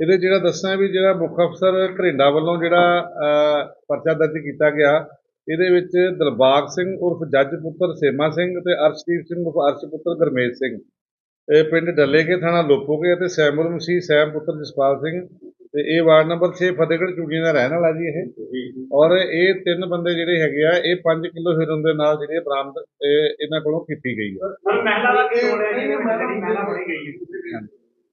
ਇਹਦੇ ਜਿਹੜਾ ਦੱਸਣਾ ਵੀ ਜਿਹੜਾ ਮੁੱਖ ਅਫਸਰ ਘਰਿੰਡਾ ਵੱਲੋਂ ਜਿਹੜਾ ਪਰਚਾ ਦਰਜ ਕੀਤਾ ਗਿਆ ਇਹਦੇ ਵਿੱਚ ਦਿਲਬਾਗ ਸਿੰਘ ਉਰਫ ਜੱਜ ਪੁੱਤਰ ਸੇਮਾ ਸਿੰਘ ਤੇ ਅਰਸ਼ਦੀਪ ਸਿੰਘ ਉਰਫ ਅਰਸ਼ ਪੁੱਤਰ ਗਰਮੇਜ ਸਿੰਘ। ਇਹ ਪਿੰਡ ਡੱਲੇਕੇ ਥਾਣਾ ਲੋਪੋਕੇ ਅਤੇ ਸੈਮੁਲ ਮਸੀਹ ਸੈਮ ਪੁੱਤਰ ਜਸਪਾਲ ਸਿੰਘ। ਤੇ ਇਹ ਵਾਰਡ ਨੰਬਰ 6 ਫਤਿਹਗੜ੍ਹ ਚੂੜੀਆਂ ਦਾ ਰਹਿਣ ਵਾਲਾ ਜੀ ਇਹ। ਔਰ ਇਹ ਤਿੰਨ ਬੰਦੇ ਜਿਹੜੇ ਹੈਗੇ ਆ ਇਹ 5 ਕਿਲੋ ਹੀਰੋਇਨ ਦੇ ਨਾਲ ਜਿਹੜੇ ਬਰਾਮਦ ਇਹ ਇਹਨਾਂ ਕੋਲੋਂ ਕੀਤੀ ਗਈ ਹੈ। ਪਰ ਮਹਿਲਾ ਦਾ ਕੀ ਹੋ ਰਿਹਾ ਜੀ? ਜਿਹੜੀ ਮਹਿਲਾ ਫੜੀ ਗਈ ਹੈ।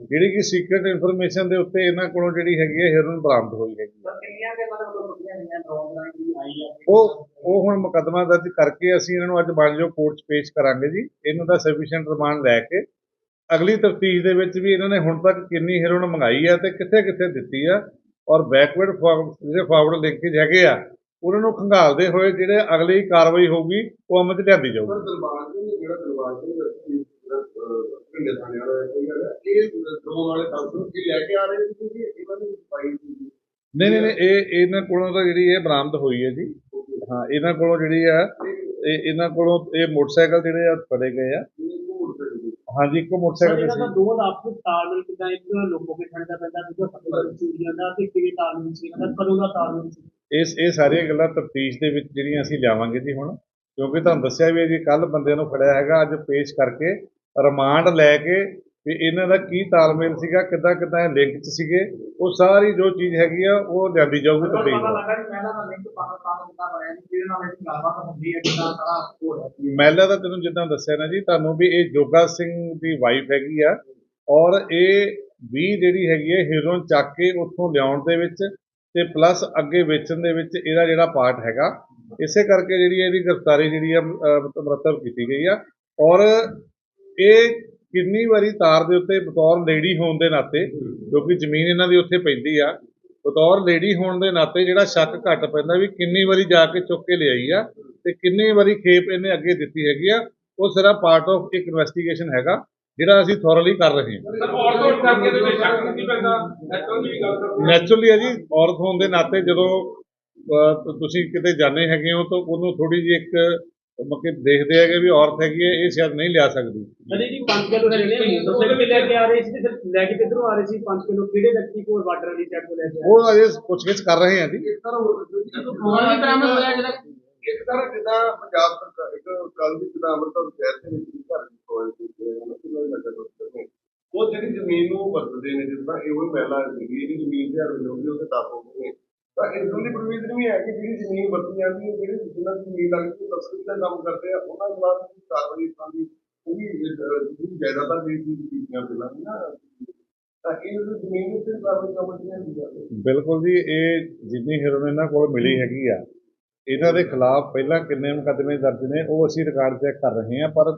ਜਿਹੜੀ ਕਿ ਸੀਕ੍ਰੀਟ ਇਨਫੋਰਮੇਸ਼ਨ ਦੇ ਉੱਤੇ ਇਹਨਾਂ ਕੋਲੋਂ ਜਿਹੜੀ ਹੈਗੀ ਹੈ ਹੀਰੋਇਨ ਬਰਾਮਦ ਹੋਈ ਹੈਗੀ ਉਹ ਉਹ ਹੁਣ ਮੁਕੱਦਮਾ ਦਰਜ ਕਰਕੇ ਅਸੀਂ ਇਹਨਾਂ ਨੂੰ ਅੱਜ ਮਾਨਯੋਗ ਕੋਰਟ 'ਚ ਪੇਸ਼ ਕਰਾਂਗੇ ਜੀ। ਇਹਨਾਂ ਦਾ ਸਫੀਸ਼ੀਐਂਟ ਰਿਮਾਂਡ ਲੈ ਕੇ ਅਗਲੀ ਤਫਤੀਸ਼ ਦੇ ਵਿੱਚ ਵੀ ਇਹਨਾਂ ਨੇ ਹੁਣ ਤੱਕ ਕਿੰਨੀ ਹੀਰੋਇਨ ਮੰਗਾਈ ਹੈ ਤੇ ਕਿੱਥੇ ਕਿੱਥੇ ਦਿੱਤੀ ਆ ਔਰ ਬੈਕਵਰਡ ਜਿਹੜੇ ਫਾਰਵਰਡ ਲਿੰਕੇਜ ਹੈਗੇ ਆ ਉਹਨਾਂ ਨੂੰ ਖੰਗਾਲਦੇ ਹੋਏ ਜਿਹੜੇ ਅਗਲੀ ਕਾਰਵਾਈ ਹੋਊਗੀ ਉਹ ਅਮਲ 'ਚ ਲਿਆਂਦੀ ਜਾਊਗੀ। ਪਿੰਡ ਥਾਣੇ ਵਾਲਾ ਕੋਈ ਹੈਗਾ? ਇਹ ਡਰੋਨ ਵਾਲੇ ਸੰਸਦ ਕੀ ਲੈ ਕੇ ਆ ਰਹੇ ਸੀ ਕਿ ਇਹਨਾਂ ਦੀ ਸਫ਼ਾਈ ਸੀ? ਨਹੀਂ ਨਹੀਂ ਨਹੀਂ, ਇਹ ਇਹਨਾਂ ਕੋਲੋਂ ਤਾਂ ਜਿਹੜੀ ਇਹ ਬਰਾਮਦ ਹੋਈ ਹੈ ਜੀ। ਹਾਂ ਇਹਨਾਂ ਕੋਲੋਂ ਜਿਹੜੀ ਆ ਇਹ ਇਹਨਾਂ ਕੋਲੋਂ ਇਹ ਮੋਟਰਸਾਈਕਲ ਜਿਹੜੇ ਆ ਫੜੇ ਗਏ ਆ। ਨੂੰ ਹਾਂਜੀ ਇੱਕੋ ਮੋਟਰਸਾਈਕਲ ਤੇ ਇਹਨਾਂ ਦਾ ਸੀ ਦੋ ਦਾ ਆਪਸ ਵਿੱਚ ਤਾਲਮੇਲ ਕਿਦਾਂ ਇੱਕ ਲੋਕੋ ਕੇ ਥਾਣੇ ਦਾ ਪੈਂਦਾ ਦੂਜਾ ਫਤਿਹਗੜ੍ਹ ਚੂੜੀਆਂ ਦਾ ਤੇ ਕਿਵੇਂ ਤਾਲਮੇਲ ਸੀ ਇਹਨਾਂ ਦਾ ਕਦੋਂ ਦਾ ਤਾਲਮੇਲ ਸੀ। ਇਸ ਇਹ ਸਾਰੀਆਂ ਗੱਲਾਂ ਤਫਤੀਸ਼ ਦੇ ਵਿੱਚ ਜਿਹੜੀਆਂ ਅਸੀਂ ਲਿਆਵਾਂਗੇ ਜੀ ਹੁਣ ਕਿਉਂਕਿ ਤੁਹਾਨੂੰ ਦੱਸਿਆ ਵੀ ਹੈ ਜੀ ਕੱਲ ਬੰਦਿਆਂ ਨੂੰ ਫੜਿਆ ਹੈਗਾ ਅੱਜ ਪੇਸ਼ ਕਰਕੇ ਰਿਮਾਂਡ ਲੈ ਕੇ ਵੀ ਇਹਨਾਂ ਦਾ ਕੀ ਤਾਲਮੇਲ ਸੀਗਾ ਕਿੱਦਾਂ ਕਿੱਦਾਂ ਇਹ ਲਿੰਕ 'ਚ ਸੀਗੇ ਉਹ ਸਾਰੀ ਜੋ ਚੀਜ਼ ਹੈਗੀ ਆ ਉਹ ਲਿਆਂਦੀ ਜਾਊਗੀ ਰਿਹਾ ਮਹਿਲਾ ਦਾ ਤੈਨੂੰ ਜਿੱਦਾਂ ਦੱਸਿਆ ਨਾ ਜੀ ਤੁਹਾਨੂੰ ਵੀ ਇਹ ਜੋਗਾ ਸਿੰਘ ਦੀ ਵਾਈਫ ਹੈਗੀ ਆ ਔਰ ਇਹ ਵੀ ਜਿਹੜੀ ਹੈਗੀ ਹੈ ਹੀਰੋਇਨ ਚੱਕ ਕੇ ਉੱਥੋਂ ਲਿਆਉਣ ਦੇ ਵਿੱਚ ਤੇ ਪਲੱਸ ਅੱਗੇ ਵੇਚਣ ਦੇ ਵਿੱਚ ਇਹਦਾ ਜਿਹੜਾ ਪਾਰਟ ਹੈਗਾ ਇਸੇ ਕਰਕੇ ਜਿਹੜੀ ਇਹਦੀ ਗ੍ਰਿਫਤਾਰੀ ਜਿਹੜੀ ਆ ਮੁਰੱਤਬ ਕੀਤੀ ਗਈ ਆ। ਔਰ ਇਹ ਕਿੰਨੀ ਵਾਰੀ ਤਾਰ ਦੇ ਉੱਤੇ ਬਤੌਰ ਲੇਡੀ ਹੋਣ ਦੇ ਨਾਤੇ ਕਿਉਂਕਿ ਜ਼ਮੀਨ ਇਹਨਾਂ ਦੀ ਉੱਥੇ ਪੈਂਦੀ ਆ ਬਤੌਰ ਲੇਡੀ ਹੋਣ ਦੇ ਨਾਤੇ ਜਿਹੜਾ ਸ਼ੱਕ ਘੱਟ ਪੈਂਦਾ ਵੀ ਕਿੰਨੀ ਵਾਰੀ ਜਾ ਕੇ ਚੁੱਕ ਕੇ ਲਿਆਈ ਆ ਤੇ ਕਿੰਨੀ ਵਾਰੀ ਖੇਪ ਇਹਨੇ ਅੱਗੇ ਦਿੱਤੀ ਹੈਗੀ ਆ ਉਹ ਸਾਰਾ ਪਾਰਟ ਆਫ ਇੱਕ ਇਨਵੈਸਟੀਗੇਸ਼ਨ ਹੈਗਾ ਜਿਹੜਾ ਅਸੀਂ ਥੋਰਲੀ ਕਰ ਰਹੇ ਹਾਂ। ਨੈਚੁਰਲੀ ਹੈ ਜੀ ਔਰਤ ਹੋਣ ਦੇ ਨਾਤੇ ਜਦੋਂ ਤੁਸੀਂ ਕਿਤੇ ਜਾਣੇ ਹੈਗੇ ਹੋ ਤਾਂ ਉਹਨੂੰ ਥੋੜੀ ਜਿਹੀ ਇੱਕ ਮਤਲਬ ਦੇਖਦੇ ਹੈਗੇ ਵੀ ਔਰਤ ਹੈਗੀ ਹੈ ਇਹ ਸ਼ਾਇਦ ਨਹੀਂ ਲਿਆ ਸਕਦੀ। ਅਰੇ ਜੀ 5 ਕਿਲੋ ਹੈਗੇ ਨੇ ਮੋਟਰਸਾਈਕਲ ਤੇ ਲੈ ਕੇ ਆ ਰਹੇ ਸੀ ਤੇ ਫਿਰ ਲੈ ਕੇ ਕਿੱਧਰੋਂ ਆ ਰਹੇ ਸੀ? 5 ਕਿਲੋ ਕਿਹੜੇ ਵਿਅਕਤੀ ਕੋਲ ਬਾਰਡਰ ਵਾਲੀ ਸਾਈਡ ਤੋਂ ਲੈ ਕੇ ਉਹ ਅਜੇ ਪੁੱਛਗਿੱਛ ਕਰ ਰਹੇ ਹਾਂ ਜੀ। ਹੋ ਫੋਨ ਵੀ ਬਰਾਮਦ ਹੋਇਆ ਜਿਹੜਾ ਇੱਕ ਤਰ੍ਹਾਂ ਜਿੱਦਾਂ ਪੰਜਾਬ ਸਰਕਾਰ ਇੱਕ ਕੱਲ ਦੀ ਜਿੱਦਾਂ ਅੰਮ੍ਰਿਤਸਰ ਸ਼ਹਿਰ ਦੇ ਵਿੱਚ ਘਰ ਦੀ ਉਹਨਾਂ ਲੱਗਾ ਦੋਸਤੋ ਉਹ ਜਿਹੜੀ ਜ਼ਮੀਨ ਨੂੰ ਵਰਤਦੇ ਨੇ ਜਿੱਦਾਂ ਇਹੋ ਹੀ ਪਹਿਲਾਂ ਸੀਗੀ ਇਹਦੀ ਜ਼ਮੀਨ ਦੇ ਹਰ ਲੋਕੀ ਉਹਦੇ ਦਾਬੋ ਹੋਏ ਤਾਂ ਇਸ ਦੀ ਪ੍ਰੋਵੀਜ਼ਨ ਵੀ ਹੈ ਕਿ ਜਿਹੜੀ ਜ਼ਮੀਨ ਵਰਤੀ ਜਾਂਦੀ ਹੈ ਜਿਹੜੀ ਜਿਨ੍ਹਾਂ ਦੀ ਜ਼ਮੀਨ ਲੱਗਦੀ ਹੈ ਤਸਕਰੀ ਦਾ ਕੰਮ ਕਰਦੇ ਆ। ਉਹਨਾਂ ਦੇ ਨਾਲ ਵੀ ਕਾਰਵਾਈ ਕਰਨੀ ਉਹ ਵੀ ਜਿਹੜੀ ਜਾਇਦਾਦਾਂ ਦੀ ਚੀਜ਼ ਵੀ ਨਾ ਤਾਂ ਇਹ ਜਿਹੜੀ ਜ਼ਮੀਨ ਉੱਤੇ ਕਾਰਵਾਈ ਕਰਨੀ ਹੁੰਦੀ ਹੈ ਬਿਲਕੁਲ ਜੀ ਇਹ ਜਿੰਨੀ ਹੀਰੋਇਨ ਇਹਨਾਂ ਕੋਲ ਮਿਲੀ ਹੈਗੀ ਆ ਇਹਨਾਂ ਦੇ ਖਿਲਾਫ ਪਹਿਲਾਂ ਕਿੰਨੇ ਮੁਕੱਦਮੇ ਦਰਜ ਨੇ ਉਹ ਅਸੀਂ ਰਿਕਾਰਡ ਚੈੱਕ ਕਰ ਰਹੇ ਹਾਂ ਪਰ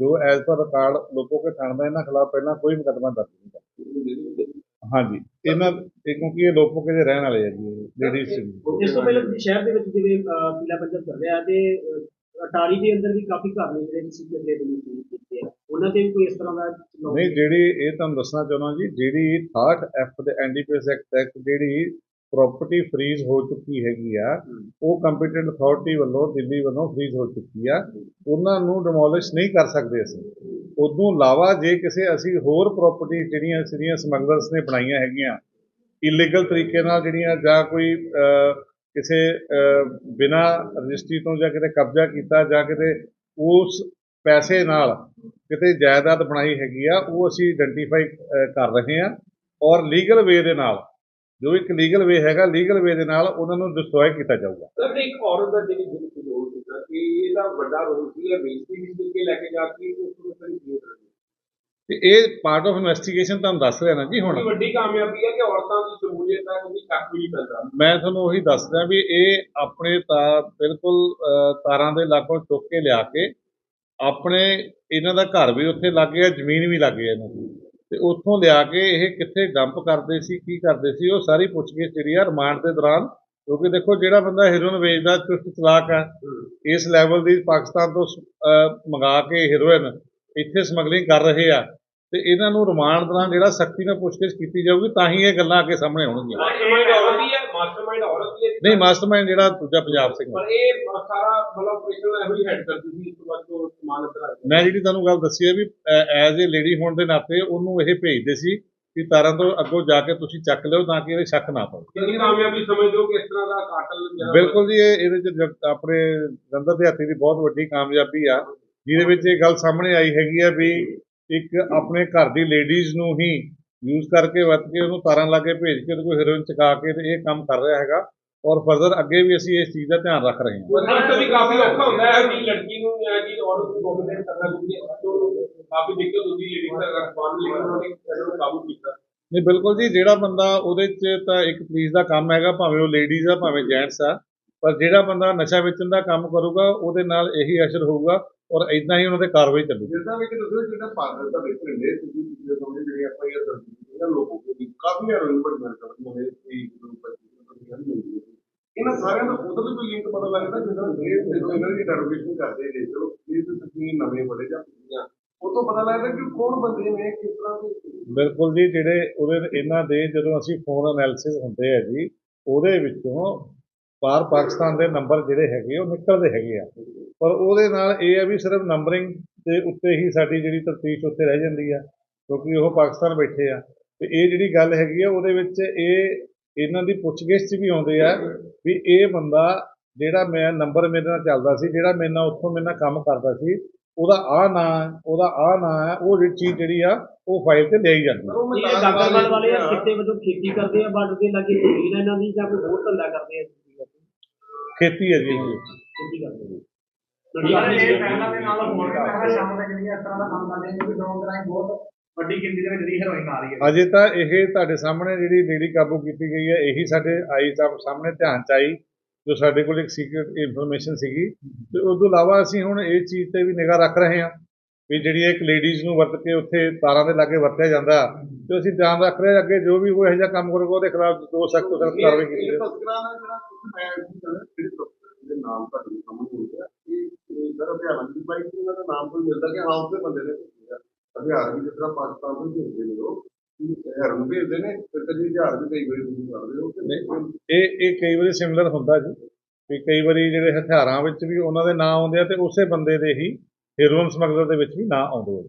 ਜੋ ਐਜ਼ ਪਰ ਰਿਕਾਰਡ ਲੋਕੋ ਕੇ ਥਾਣੇ ਦਾ ਇਹਨਾਂ ਖਿਲਾਫ ਪਹਿਲਾਂ ਕੋਈ ਮੁਕੱਦਮਾ ਦਰਜ ਨਹੀਂ ਹੈ ਹਾਂਜੀ। ਇਹਨਾਂ ਇਹ ਕਿਉਂਕਿ ਇਹ ਲੋਕੋ ਕੇ ਦੇ ਰਹਿਣ ਵਾਲੇ ਆ ਜੀ ਲੇਡੀਜ਼ ਇਸ ਤੋਂ ਪਹਿਲਾਂ ਤੁਸੀਂ ਸ਼ਹਿਰ ਦੇ ਵਿੱਚ ਜਿਵੇਂ ਅਹ, ਪੀਲਾ ਪੰਜਰ ਚੱਲ ਰਿਹਾ ਤੇ ਅਟਾਰੀ ਦੇ ਅੰਦਰ ਵੀ ਕਾਫੀ ਘਰ ਨੇ ਜਿਹੜੇ ਤੁਸੀਂ ਜੰਗਲੇ ਦੇ ਵਿੱਚ ਉਹਨਾਂ ਤੇ ਵੀ ਕੋਈ ਇਸ ਤਰ੍ਹਾਂ ਦਾ ਨਹੀਂ ਜਿਹੜੀ ਇਹ ਤੁਹਾਨੂੰ ਦੱਸਣਾ ਚਾਹੁੰਦਾ ਜੀ ਜਿਹੜੀ 3rd ਐਫ ਦੇ ਐਨਡੀਪੀਐਸ ਐਕਟ ਜਿਹੜੀ ਪ੍ਰਾਪਰਟੀ ਫਰੀਜ਼ ਹੋ ਚੁੱਕੀ ਹੈਗੀ ਆ। ਉਹ ਕੰਪੀਟੈਂਟ ਅਥਾਰਟੀ ਵੱਲੋਂ ਦਿੱਲੀ ਵੱਲੋਂ ਫਰੀਜ਼ ਹੋ ਚੁੱਕੀ ਆ। ਉਹਨਾਂ ਨੂੰ ਡਿਮੋਲਿਸ਼ ਨਹੀਂ ਕਰ ਸਕਦੇ ਅਸੀਂ। ਉਦੋਂ ਇਲਾਵਾ ਜੇ ਕਿਸੇ ਅਸੀਂ ਹੋਰ ਪ੍ਰਾਪਰਟੀ ਜਿਹੜੀਆਂ ਜਿਹੜੀਆਂ ਸਮਗਲਰਸ ਨੇ ਬਣਾਈਆਂ ਹੈਗੀਆਂ ਇਲੀਗਲ ਤਰੀਕੇ ਨਾਲ ਜਿਹੜੀਆਂ ਜਾਂ ਕੋਈ ਕਿਸੇ ਬਿਨਾ ਰਜਿਸਟਰੀ ਤੋਂ ਜਾਂ ਕਿਤੇ ਕਬਜ਼ਾ ਕੀਤਾ ਜਾਂ ਕਿਤੇ ਉਸ ਪੈਸੇ ਨਾਲ ਕਿਤੇ ਜਾਇਦਾਦ ਬਣਾਈ ਹੈਗੀ ਆ ਉਹ ਅਸੀਂ ਆਇਡੈਂਟੀਫਾਈ ਕਰ ਰਹੇ ਹਾਂ ਔਰ ਲੀਗਲ ਵੇ ਦੇ ਨਾਲ ਜੋ ਇੱਕ ਲੀਗਲ ਵੇ ਹੈਗਾ ਲੀਗਲ ਵੇ ਦੇ ਨਾਲ ਉਹਨਾਂ ਨੂੰ ਡਿਸਟਰੋਏ ਕੀਤਾ ਜਾਊਗਾ। ਸਰ ਇੱਕ ਔਰਤ ਦਾ ਜਿਹੜੀ ਜਿੰਦ ਦੀ ਰੋਲ ਸੀਗਾ ਕਿ ਇਹਦਾ ਵੱਡਾ ਰੋਲ ਸੀ ਇਹ ਬੇਇੱਜ਼ਤੀ ਵੀ ਸੀ ਕੇ ਲੈ ਕੇ ਜਾ ਕੇ ਉਸ ਨੂੰ ਸਹੀ ਰਹੀ ਤੇ ਇਹ ਪਾਰਟ ਆਫ ਇਨਵੈਸਟੀਗੇਸ਼ਨ ਤੁਹਾਨੂੰ ਦੱਸ ਰਿਹਾ ਨਾ ਜੀ ਹੁਣ। ਵੱਡੀ ਕਾਮਯਾਬੀ ਹੈ ਕਿ ਔਰਤਾਂ ਦੀ ਸ਼ਮੂਲੀਅਤ ਹੈ ਉਹਦੀ ਕੱਖ ਵੀ ਨਹੀਂ ਪੈਂਦਾ। ਮੈਂ ਤੁਹਾਨੂੰ ਉਹੀ ਦੱਸ ਰਿਹਾ ਵੀ ਇਹ ਆਪਣੇ ਤਾਂ ਬਿਲਕੁਲ ਤਾਰਾਂ ਦੇ ਲਾਗੋਂ ਚੁੱਕ ਕੇ ਲਿਆ ਕੇ ਆਪਣੇ ਇਹਨਾਂ ਦਾ ਘਰ ਵੀ ਉੱਥੇ ਲੱਗ ਗਿਆ ਜ਼ਮੀਨ ਵੀ ਲੱਗ ਗਿਆ ਇਹਨਾਂ ਦੀ। ਤੇ ਉੱਥੋਂ ਲਿਆ ਕੇ ਇਹ ਕਿੱਥੇ ਡੰਪ ਕਰਦੇ ਸੀ ਕੀ ਕਰਦੇ ਸੀ ਉਹ ਸਾਰੀ ਪੁੱਛਗਿੱਛ ਜਿਹੜੀ ਆ ਰਿਮਾਂਡ ਦੇ ਦੌਰਾਨ ਕਿਉਂਕਿ ਦੇਖੋ ਜਿਹੜਾ ਬੰਦਾ ਹੀਰੋਇਨ ਵੇਚਦਾ ਚੁਸਤ ਚਲਾਕ ਆ ਇਸ ਲੈਵਲ ਦੀ ਪਾਕਿਸਤਾਨ ਤੋਂ ਮੰਗਾ ਕੇ ਹੀਰੋਇਨ ਇੱਥੇ ਸਮਗਲਿੰਗ ਕਰ ਰਹੇ ਆ। ਤੇ ਇਹਨਾਂ ਨੂੰ ਰਿਮਾਂਡ ਦੌਰਾਨ ਜਿਹੜਾ ਸਖਤੀ ਨਾਲ ਪੁੱਛਗਿੱਛ ਕੀਤੀ ਜਾਊਗੀ ਤਾਂ ਹੀ ਇਹ ਗੱਲਾਂ ਅੱਗੇ ਸਾਹਮਣੇ ਆਉਣਗੀਆਂ। ਨਹੀਂ ਮਾਸਟਰਮਾਈਂਡ ਜਿਹੜਾ ਦੂਜਾ ਪੰਜਾਬ ਸਿੰਘ। ਪਰ ਇਹ ਸਾਰਾ ਮਤਲਬ ਆਪਰੇਸ਼ਨ ਇਹੋ ਹੀ ਹੈਡ ਕਰਦੀ ਸੀ ਇਸ ਤੋਂ ਬਾਅਦ ਉਹ ਸਮਾਨ ਅੰਦਰ ਆ ਗਿਆ। ਮੈਂ ਜਿਹੜੀ ਤੁਹਾਨੂੰ ਗੱਲ ਦੱਸੀ ਹੈ ਵੀ ਐਜ਼ ਏ ਲੇਡੀ ਹੋਣ ਦੇ ਨਾਤੇ ਉਹਨੂੰ ਇਹ ਭੇਜਦੇ ਸੀ ਕਿ ਤਾਰਾਂ ਤੋਂ ਅੱਗੋਂ ਜਾ ਕੇ ਤੁਸੀਂ ਚੱਕ ਲਿਓ ਤਾਂ ਕਿ ਇਹਦੇ ਸ਼ੱਕ ਨਾ ਪਵੇ। ਕਿੰਨੀ ਕਾਮਯਾਬੀ ਸਮਝਦੇ ਹੋ ਕਿ ਇਸ ਤਰ੍ਹਾਂ ਦਾ ਕਾਤਲ ਬਿਲਕੁਲ ਜੀ ਇਹ ਇਹਦੇ ਚ ਆਪਣੇ ਜੰਦਰ ਦੇ ਹੱਥੀ ਦੀ ਬਹੁਤ ਵੱਡੀ ਕਾਮਯਾਬੀ ਆ ਜਿਹਦੇ ਵਿੱਚ ਇਹ ਗੱਲ ਸਾਹਮਣੇ ਆਈ ਹੈਗੀ ਆ ਵੀ ਇੱਕ ਆਪਣੇ ਘਰ ਦੀ ਲੇਡੀਜ਼ ਨੂੰ ਹੀ ਯੂਜ਼ ਕਰਕੇ ਵਰਤ ਕੇ ਉਹਨੂੰ ਤਾਰਾਂ ਲਾ ਕੇ ਭੇਜ ਕੇ ਉਹਦੇ ਕੋਲ ਹੀਰੋਇਨ ਚਕਾ ਕੇ ਤੇ ਇਹ ਕੰਮ ਕਰ ਰਿਹਾ ਹੈਗਾ ਔਰ ਫਰਦਰ ਅੱਗੇ ਵੀ ਅਸੀਂ ਇਸ ਚੀਜ਼ ਦਾ ਧਿਆਨ ਰੱਖ ਰਹੇ ਹਾਂ। ਉਹਦਾ ਵੀ ਕਾਫੀ ਔਖਾ ਹੁੰਦਾ ਹੈ ਕਿ ਲੜਕੀ ਨੂੰ ਜਾਂ ਕਿ ਔਰਤ ਨੂੰ ਡੋਮੀਨੇਟ ਕਰਨਾ ਕਿਉਂਕਿ ਕਾਫੀ ਦਿੱਕਤ ਹੁੰਦੀ ਹੈ ਲੇਡੀਜ਼ ਦਾ ਰਿਸਪੌਂਸ ਲੇਕਿਨ ਉਹਨਾਂ ਨੇ ਕਾਬੂ ਕੀਤਾ। ਨਹੀਂ ਬਿਲਕੁਲ ਜੀ ਜਿਹੜਾ ਬੰਦਾ ਉਹਦੇ 'ਚ ਤਾਂ ਇੱਕ ਪੁਲਿਸ ਦਾ ਕੰਮ ਹੈਗਾ ਭਾਵੇਂ ਉਹ ਲੇਡੀਜ਼ ਆ ਭਾਵੇਂ ਜੈਂਟਸ ਆ ਪਰ ਜਿਹੜਾ ਬੰਦਾ ਨਸ਼ਾ ਵੇਚਣ ਦਾ ਕੰਮ ਕਰੂਗਾ ਉਹਦੇ ਨਾਲ ਇਹੀ ਅਸਰ ਹੋਊਗਾ ਔਰ ਇਦਾਂ ਹੀ ਉਹਨਾਂ ਤੇ ਕਾਰਵਾਈ ਚੱਲੂਗੀ ਜਿੱਦਾਂ ਵੀ ਕਿ ਤੁਸੀਂ ਜਿਹੜਾ ਪਾਗਲ ਦਾ ਵੇਖ ਰਹੇ ਤੁਸੀਂ ਪਿਛਲੇ ਸਮੇਂ ਜਿਹੜੀ ਆਪਾਂ ਇਹ ਦਰਜੀ ਇਹਨਾਂ ਲੋਕਾਂ ਵੀ ਕਾਫੀ ਹੈਰੋਇਨ ਬੜੀਆਂ ਕਰਦੀਆਂ ਨੇ ਤੇ ਗਰੁੱਪ ਇਹਨਾਂ ਸਾਰਿਆਂ ਦਾ ਉਹਦਾ ਵੀ ਕੋਈ ਲਿੰਕ ਪਤਾ ਲੱਗਦਾ ਜਦੋਂ ਇਹ ਜਦੋਂ ਇਹਨਾਂ ਦੀ ਡੈਰੋਗੇਸ਼ਨ ਕਰਦੇ ਨੇ ਚਲੋ ਇਹ ਤਾਂ ਤੁਸੀਂ ਨਵੇਂ ਬੜੇ ਜਾਂ ਪੁੱਛੀਆਂ ਉਹ ਤੋਂ ਪਤਾ ਲੱਗਦਾ ਕਿ ਕੌਣ ਬੰਦੇ ਨੇ ਕਿਸ ਤਰ੍ਹਾਂ ਦੇ ਬਿਲਕੁਲ ਜੀ ਜਿਹੜੇ ਉਹਦੇ ਇਹਨਾਂ ਦੇ ਜਦੋਂ ਅਸੀਂ ਫੋਨ ਐਨਾਲਿਸਿਸ ਹੁੰਦੇ ਆ ਜੀ ਉਹਦੇ ਵਿੱਚੋਂ ਬਾਹਰ ਪਾਕਿਸਤਾਨ ਦੇ ਨੰਬਰ ਜਿਹੜੇ ਹੈਗੇ ਉਹ ਨਿਕਲਦੇ ਹੈਗੇ ਆ। ਪਰ ਉਹਦੇ ਨਾਲ ਇਹ ਆ ਵੀ ਸਿਰਫ ਨੰਬਰਿੰਗ ਦੇ ਉੱਤੇ ਹੀ ਸਾਡੀ ਜਿਹੜੀ ਤਫਤੀਸ਼ ਉੱਤੇ ਰਹਿ ਜਾਂਦੀ ਆ ਕਿਉਂਕਿ ਉਹ ਪਾਕਿਸਤਾਨ ਬੈਠੇ ਆ। ਤੇ ਇਹ ਜਿਹੜੀ ਗੱਲ ਹੈਗੀ ਆ ਉਹਦੇ ਵਿੱਚ ਇਹ ਇਹਨਾਂ ਦੀ ਪੁੱਛਗਿੱਛ 'ਚ ਵੀ ਆਉਂਦੇ ਆ ਵੀ ਇਹ ਬੰਦਾ ਜਿਹੜਾ ਮੈਂ ਨੰਬਰ ਮੇਰੇ ਨਾਲ ਚੱਲਦਾ ਸੀ ਜਿਹੜਾ ਮੇਰੇ ਨਾਲ ਉੱਥੋਂ ਮੇਰੇ ਨਾਲ ਕੰਮ ਕਰਦਾ ਸੀ ਉਹਦਾ ਆ ਨਾਂ ਹੈ, ਉਹਦਾ ਆ ਨਾਂ ਹੈ ਉਹ ਜਿਹੜੀ ਚੀਜ਼ ਜਿਹੜੀ ਆ ਉਹ ਫਾਈਲ ਤੇ ਲਿਆਈ ਜਾਂਦੀ ਹੈ ਉਹ ਮੈਦਾਨ ਡਾਕਟਰ ਵਾਲੇ ਆ ਕਿੱਤੇ ਵਜੋਂ ਖੇਤੀ ਕਰਦੇ ਆ ਬਾਰਡਰ ਦੇ ਲਾਗੇ ਜ਼ਮੀਨ ਇਹਨਾਂ ਦੀ ਜਾਂ ਕੋਈ ਹੋਰ ਧੰਦਾ ਕਰਦੇ ਆ? ਖੇਤੀ ਹੈ ਜੀ। ਖੇਤੀ ਕਰਦੇ ਆ। ਇਹ ਪਹਿਲਾਂ ਦੇ ਨਾਲ ਹੋਰ ਪਹਿਲਾਂ ਸ਼ਾਮ ਤੱਕ ਜਿਹੜੀਆਂ ਇਸ ਤਰ੍ਹਾਂ ਦਾ ਕੰਮ ਕਰਦੇ ਨੇ ਕਿ ਡਰੋਨ ਰਾਹੀਂ ਬਹੁਤ ਵੱਡੀ ਗਿਣਤੀ ਦੇ ਵਿੱਚ ਜਿਹੜੀ ਹੈਰੋਇਨ ਆ ਰਹੀ ਹੈ। ਅਜੇ ਤਾਂ ਇਹ ਤੁਹਾਡੇ ਸਾਹਮਣੇ ਜਿਹੜੀ ਲੇਡੀ ਕਾਬੂ ਕੀਤੀ ਗਈ ਹੈ ਇਹੀ ਸਾਡੇ ਆਈ ਸਾਹਿਬ ਸਾਹਮਣੇ ਧਿਆਨ ਚ ਆਈ ਜੋ ਸਾਡੇ ਕੋਲ ਇੱਕ ਸੀਕ੍ਰੀਟ ਇਨਫੋਰਮੇਸ਼ਨ ਸੀਗੀ। ਤੇ ਉਸ ਤੋਂ ਇਲਾਵਾ ਅਸੀਂ ਹੁਣ ਇਹ ਚੀਜ਼ ਤੇ ਵੀ ਨਿਗਾਹ ਰੱਖ ਰਹੇ ਹਾਂ ਵੀ ਜਿਹੜੀ ਇੱਕ ਲੇਡੀਜ਼ ਨੂੰ ਵਰਤ ਕੇ ਉੱਥੇ ਤਾਰਾਂ ਦੇ ਲਾਗੇ ਵਰਤਿਆ ਜਾਂਦਾ ਤੇ ਅਸੀਂ ਧਿਆਨ ਰੱਖ ਰਹੇ ਹਾਂ ਅੱਗੇ ਜੋ ਵੀ ਕੋਈ ਇਹੋ ਜਿਹਾ ਕੰਮ ਕਰੂਗਾ ਉਹਦੇ ਖਿਲਾਫ ਦੋ ਸਖਤ ਸਖਤ ਕਾਰਵਾਈ ਕੀਤੀ ਇਹ ਜਾਵੇ ਹਥਿਆਰਾਂ ਦੀ ਬਾਈਕ ਉਹਨਾਂ ਦਾ ਨਾਮ ਕੋਈ ਮਿਲਦਾ ਕਿ ਹਾਂ ਉਸਦੇ ਬੰਦੇ ਨੇ ਭੇਜਿਆ ਹਥਿਆਰ ਵੀ ਜਿਸ ਤਰ੍ਹਾਂ ਪਾਕਿਸਤਾਨ ਤੋਂ ਭੇਜਦੇ ਨੇ ਉਹ ਹੈਰਨ ਭੇਜਦੇ ਨੇ ਫਿਰ ਕਦੀ ਹਥਿਆਰ ਵੀ ਕਈ ਵਾਰੀ ਕਰਦੇ ਕਿ ਨਹੀਂ ਇਹ ਇਹ ਕਈ ਵਾਰੀ ਸਿਮਿਲਰ ਹੁੰਦਾ ਜੀ ਵੀ ਕਈ ਵਾਰੀ ਜਿਹੜੇ ਹਥਿਆਰਾਂ ਵਿੱਚ ਵੀ ਉਹਨਾਂ ਦੇ ਨਾਂ ਆਉਂਦੇ ਆ ਤੇ ਉਸੇ ਬੰਦੇ ਦੇ ਹੀ ਹੀਰੋਇਨ ਸਮਗਲਰ ਦੇ ਵਿੱਚ ਵੀ ਨਾਂ ਆਉਂਦੇ ਆ।